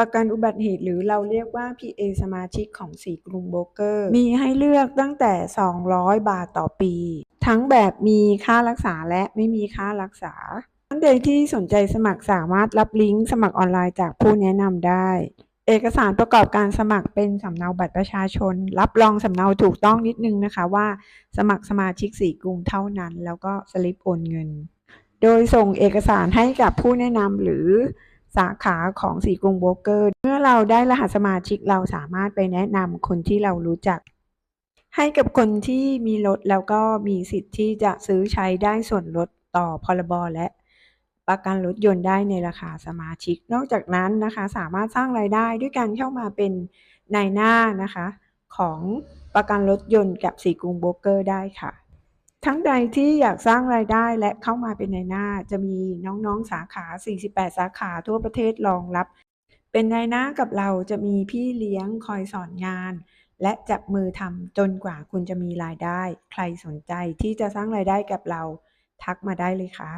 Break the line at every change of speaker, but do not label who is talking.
ประกันอุบัติเหตุหรือเราเรียกว่า PA สมาชิกของสีกรุงโบรกเกอร์ มีให้เลือกตั้งแต่ 200 บาทต่อปี ทั้งแบบมีค่ารักษาและไม่มีค่ารักษาท่านใดที่สนใจสมัครสามารถรับลิงก์สมัครออนไลน์จากผู้แนะนำได้ เอกสารประกอบการสมัครเป็นสำเนาบัตรประชาชน รับรองสำเนาถูกต้องนิดนึงนะคะว่า สมัครสมาชิกสีกรุงเท่านั้น แล้วก็สลิปโอนเงิน โดยส่งเอกสารให้กับผู้แนะนำหรือ สาขาของสีกรุงโบรกเกอร์ เมื่อเราได้รหัสสมาชิกเราสามารถไปแนะนำคนที่เรารู้จัก ให้กับคนที่มีรถแล้วก็มีสิทธิ์ที่จะซื้อใช้ได้ส่วนลดต่อพรบและประกันรถยนต์ได้ในราคาสมาชิก นอกจากนั้นนะคะสามารถสร้างรายได้ด้วยการเข้ามาเป็นนายหน้านะคะของประกันรถยนต์กับสีกรุงโบรกเกอร์ได้ค่ะ ทั้งใดที่อยากสร้างรายได้และเข้ามาเป็นนายหน้า จะมีน้องๆสาขา 48 สาขาทั่วประเทศรองรับ เป็นนายหน้ากับเราจะมีพี่เลี้ยงคอยสอนงาน และจับมือทำจนกว่าคุณจะมีรายได้ ใครสนใจที่จะสร้างรายได้กับเรา ทักมาได้เลยค่ะ